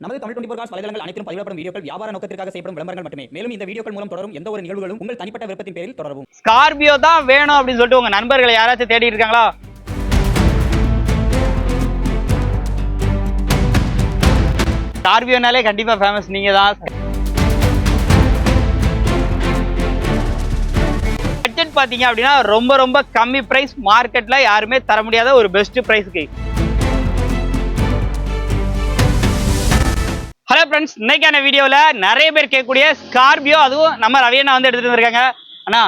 நமது Tamil twenty four cos வலைதளங்கள் அனைத்தும் பதிவிடப்படும் வீடியோக்கள் வியாபார நோக்கத்திற்காக செய்யப்படும் விளம்பரங்கள் மட்டுமே. மேலும் இந்த வீடியோக்கள் மூலம் தொடரும் எந்த ஒரு நிகழ்வுகளும் உங்கள் தனிப்பட்ட விருப்பத்தின் பேரில் தொடரவும். ஸ்கார்பியோ தான் வேணும் அப்படின்னு சொல்லிட்டு உங்க நண்பர்களை யாராச்சும் தேடி இருக்காங்களா? ஸ்கார்பியோனாலே கண்டிப்பா ஃபேமஸ் நீங்க தான். பட்ஜெட் பாத்தீங்க அப்படின்னா ரொம்ப ரொம்ப கம்மி பிரைஸ் மார்க்கெட்ல யாருமே தர முடியாத ஒரு பெஸ்ட் பிரைஸ்க்கு ஹலோ ஃப்ரெண்ட்ஸ் இன்னைக்கான வீடியோவில் நிறைய பேர் கேட்கக்கூடிய ஸ்கார்பியோ அதுவும் நம்ம ரவியண்ணா வந்து எடுத்துட்டு வந்திருக்காங்க. அண்ணா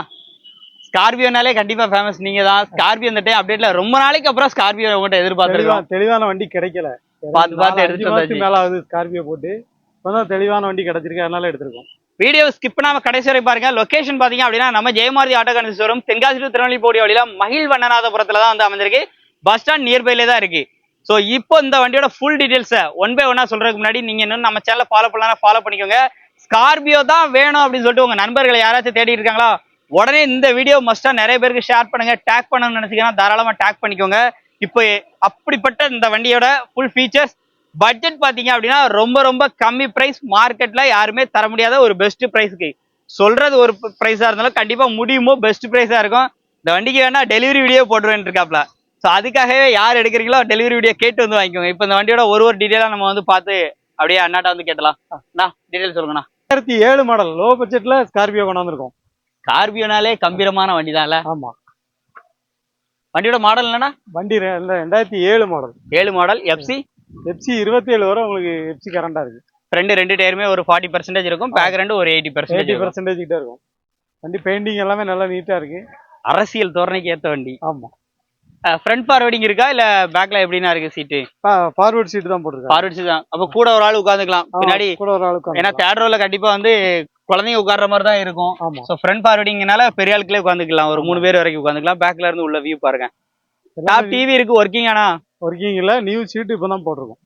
ஸ்கார்பியோனாலே கண்டிப்பா ஃபேமஸ் நீங்க தான் ஸ்கார்பியோ இந்த டைம் அப்டேட்ல ரொம்ப நாளைக்கு அப்புறம் ஸ்கார்பியோ உங்கள்கிட்ட எதிர்பார்த்துருக்கோம். தெளிவா- தெளிவான வண்டி கிடைக்கல. பார்த்து பார்த்து வந்தாச்சு. மேல ஆகுது ஸ்கார்பியோ போட்டு இப்பதான் தெளிவான வண்டி கிடைச்சிருக்கு அதனால எடுத்திருக்கோம். வீடியோ ஸ்கிப் பண்ணாம கடைசி வரை பாருங்க. லொகேஷன் பாத்தீங்க அப்படின்னா நம்ம ஜெயமாரதி ஆட்டோ கன்சஸ் வரும் தென்காசி திருநெல்வேலி போடிய வழியில மகிழ் வண்ணநாதபுரத்துல தான் வந்து அமைஞ்சிருக்கு பஸ் ஸ்டாண்ட் நியர்பைலே தான் இருக்கு. ஸோ இப்போ இந்த வண்டியோட ஃபுல் டீடைல்ஸை ஒன் பை ஒன்னா சொல்றதுக்கு முன்னாடி நீங்க இன்னும் நம்ம சேனலை ஃபாலோ பண்ணலாம் ஃபாலோ பண்ணிக்கோங்க. ஸ்கார்பியோ தான் வேணும் அப்படின்னு சொல்லிட்டு உங்க நண்பர்களை யாராச்சும் தேடி இருக்காங்களா உடனே இந்த வீடியோ மஸ்டா நிறைய பேருக்கு ஷேர் பண்ணுங்க டேக் பண்ணணும்னு நினைச்சீங்கன்னா தாராளமா டேக் பண்ணிக்கோங்க. இப்போ அப்படிப்பட்ட இந்த வண்டியோட ஃபுல் ஃபீச்சர்ஸ் பட்ஜெட் பாத்தீங்க அப்படின்னா ரொம்ப ரொம்ப கம்மி ப்ரைஸ் மார்க்கெட்ல யாருமே தர முடியாத ஒரு பெஸ்ட் ப்ரைஸ்க்கு சொல்றது ஒரு ப்ரைஸா இருந்தாலும் கண்டிப்பா முடியுமோ பெஸ்ட் ப்ரைஸா இருக்கும். இந்த வண்டிக்கு வேணா டெலிவரி வீடியோ போட்டுருவேன் இருக்காப்ல. ஸோ அதுக்காகவே யார் எடுக்கிறீங்களோ டெலிவரி வீடியோ கேட்டு வந்து வாங்கிக்கோங்க. இப்போ இந்த வண்டியோட ஒரு ஒரு டீடைலா நம்ம வந்து பார்த்து அப்படியே அண்ணாட்ட வந்து கேட்டலாம் அண்ணா டீடைல் சொல்லுங்கண்ணா. ரெண்டாயிரத்தி ஏழு மாடல் லோ பட்ஜெட்ல ஸ்கார்பியோ கொண்டு வந்திருக்கோம். கார்பியோனாலே கம்பீரமான வண்டி தான்ல ஆமா. வண்டியோட மாடல் என்னன்னா வண்டி ரெண்டாயிரத்தி ஏழு மாடல் ஏழு மாடல் எஃப்சி எஃப்சி இருபத்தி ஏழு வரை உங்களுக்கு எஃப்சி கரண்டா இருக்கு. ரெண்டு ரெண்டு டயருமே ஒரு ஃபார்ட்டி பர்சன்டேஜ் இருக்கும். பேக் ரெண்டு ஒரு எயிட்டி எயிட்டி பர்சன்டேஜ் பர்சன்டேஜ் கிட்ட இருக்கும். வண்டி பெயிண்டிங் எல்லாமே நல்லா நீட்டா இருக்கு. அரசியல் தோரணைக்கு ஏத்த வண்டி. ஆமா. ஃப்ரண்ட் ஃபார்வர்டிங் இருக்கா? இல்ல பேக்ல எப்படின்னா இருக்கு சீட்டு ஃபார்வர்ட் சீட் தான் போட்டிருக்காங்க. ஃபார்வர்ட் சீட் தான். அப்ப கூட ஒரு ஆள் உட்காந்துக்கலாம் பின்னாடி கூட ஒரு ஆளுக்கு ஏன்னா தேர்ட் ரோல கண்டிப்பா வந்து குழந்தைங்க உட்கார்ற மாதிரி தான் இருக்கும். ஸோ ஃப்ரண்ட் ஃபார்வர்டிங்னால பெரிய ஆட்களே உட்காந்துக்கலாம் ஒரு மூணு பேர் வரைக்கும் உட்காந்துக்கலாம் பேக்ல இருந்து உள்ள வியூ பாருங்க. டாப் டிவி இருக்கு. ஒர்க்கிங் ஆனா? ஒர்க்கிங் இல்ல. நியூ சீட் இப்பதான் போட்டிருக்கோம்.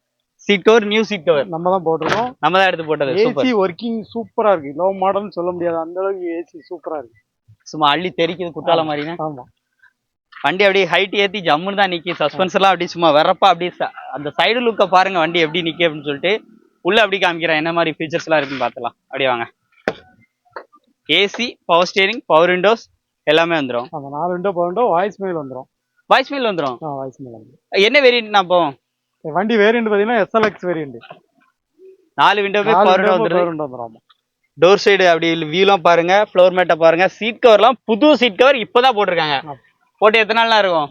Seat cover new seat cover நம்ம தான் போட்டிருக்கோம். நம்ம தான் எடுத்து போட்டது. ஏசி ஒர்க்கிங் சூப்பரா இருக்கு. லோ மாடல்னு சொல்ல முடியாது. அந்த அளவுக்கு ஏசி சூப்பரா இருக்கு. சும்மா அள்ளி தெரிக்குது குட்டால மாதிரினா ஆமா. வண்டி அப்படியே ஹைட் ஏத்தி ஜம்முன்னு தான் நிக்கி சஸ்பென்ஸ் எல்லாம் அப்படியே சும்மா வரப்பா அப்படியே அந்த சைடு லுக்க பாருங்க வண்டி எப்படி நிக்கி அப்படின்னு சொல்லிட்டு. உள்ள அப்படி காமிக்கிறேன் என்ன மாதிரி ஃபீச்சர்ஸ் எல்லாம் இருக்குன்னு பார்த்துலாம் அப்படியே வாங்க. AC power steering power windows எல்லாமே வந்துடும் ஆமா நாலு விண்டோ போண்டோ வாய்ஸ் மெயில் வந்துரும். வாய்ஸ் ஃபீல் வந்துடும் ஆ வாய்ஸ் மெயில் என்ன வேரியன்ட் அப்போ? வண்டி வேரியன்ட் பாத்தீங்கன்னா எஸ்எல்எக்ஸ் வேரியன்ட் நாலு விண்டோவே பவர் விண்டோ வந்துடும் டோர் சைடு அப்படி வியூலாம் பாருங்க ஃப்ளோர் மேட்டை பாருங்க சீட் கவர்லாம் புது சீட் கவர் இப்போதான் போட்டிருக்காங்க. போட்டு எத்தனை நாள்லாம் இருக்கும்?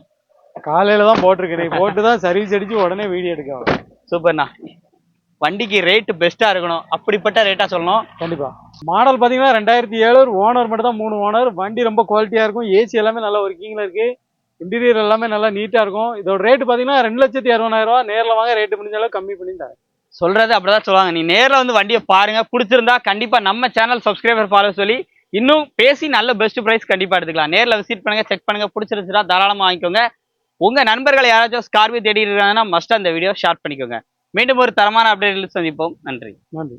காலையில தான் போட்டிருக்கேன் போட்டு தான் சர்வீஸ் அடிச்சு உடனே வீடியோ எடுக்க வரும். சூப்பர்ண்ணா. வண்டிக்கு ரேட் பெஸ்டா இருக்கணும். அப்படிப்பட்ட ரேட்டா சொல்லணும். கண்டிப்பா. மாடல் பாத்தீங்கன்னா ரெண்டாயிரத்தி ஏழு ஓனர் மட்டும் தான் மூணு ஓனர் வண்டி ரொம்ப குவாலிட்டியா இருக்கும். ஏசி எல்லாமே நல்லா ஒர்க்கிங்ல இருக்கு. இன்டீரியர் எல்லாமே நல்லா நீட்டா இருக்கும். இதோட ரேட் பாத்தீங்கன்னா ரெண்டு லட்சத்தி அறுபதாயிரம் ரூபாய் நேர்ல வாங்க ரேட் முடிஞ்ச அளவு கம்மி பண்ணி தரேன். சொல்றது அப்படிதான் சொல்லுவாங்க. நீ நேர்ல வந்து வண்டியை பாருங்க. பிடிச்சிருந்தா கண்டிப்பா நம்ம சேனல் சப்ஸ்கிரைபர் ஃபாலோ சொல்லி இன்னும் பேசி நல்ல பெஸ்ட் பிரைஸ் கண்டிப்பா எடுத்துக்கலாம். நேர்ல விசிட் பண்ணுங்க செக் பண்ணுங்க பிடிச்சிருந்துச்சுன்னா தாராளமா வாங்கிக்கோங்க. உங்க நண்பர்கள் யாராச்சும் ஸ்கார்பியோ தேடி இருக்காங்கன்னா மஸ்ட் அந்த வீடியோ ஷேர் பண்ணிக்கோங்க. மீண்டும் ஒரு தரமான அப்டேட் சந்திப்போம். நன்றி. நன்றி.